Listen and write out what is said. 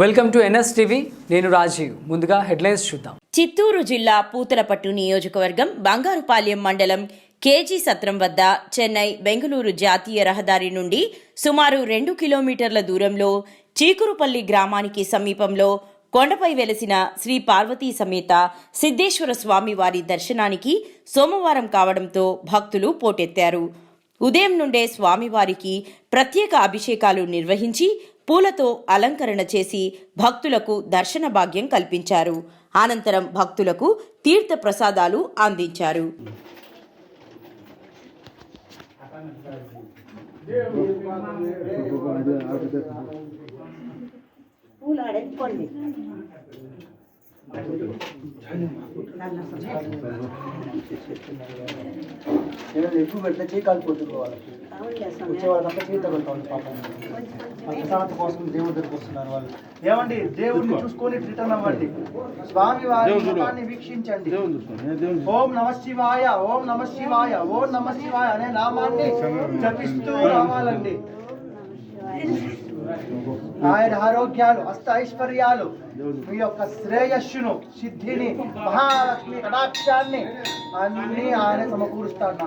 Welcome to NS TV నేను రాజీవ్. ముందుగా headlines చూద్దాం. చిత్తూరు జిల్లా పూతలపట్టు నియోజకవర్గం బంగారుపాలెం మండలం కేజీ సత్రం వద్ద చెన్నై బెంగళూరు జాతీయ రహదారి నుండి సుమారు రెండు కిలోమీటర్ల దూరంలో చీకురుపల్లి గ్రామానికి సమీపంలో కొండపై వెలసిన శ్రీ పార్వతీ సమేత సిద్ధేశ్వర స్వామి వారి దర్శనానికి సోమవారం కావడంతో భక్తులు పోటెత్తారు. ఉదయం నుండే స్వామివారికి ప్రత్యేక అభిషేకాలు నిర్వహించి పూలతో అలంకరణ చేసి భక్తులకు దర్శన భాగ్యం కల్పించారు. అనంతరం భక్తులకు తీర్థ ప్రసాదాలు అందించారు. ఎక్కువ చేయి కాలిపోతుంది వాళ్ళకి వచ్చే వాళ్ళకంతా చేయి తగులుతుంది పాపం. ప్రశాంత కోసం దేవుడి దగ్గరికి వస్తున్నారు వాళ్ళు. ఏమండి? దేవుడిని చూసుకొని రిటర్న్ అవ్వండి. స్వామి వారి వీక్షించండి. ఓం నమ శివాయ ఓం నమ శివాయ ఓం నమ శివాయ అనే నామాన్ని జపిస్తూ రావాలండి. ఆయన ఆరోగ్యాలు అష్ట ఐశ్వర్యాలు మీ యొక్క శ్రేయస్సును సిద్ధిని మహాలక్ష్మి కటాక్షాన్ని అన్ని ఆయన సమకూరుస్తాడు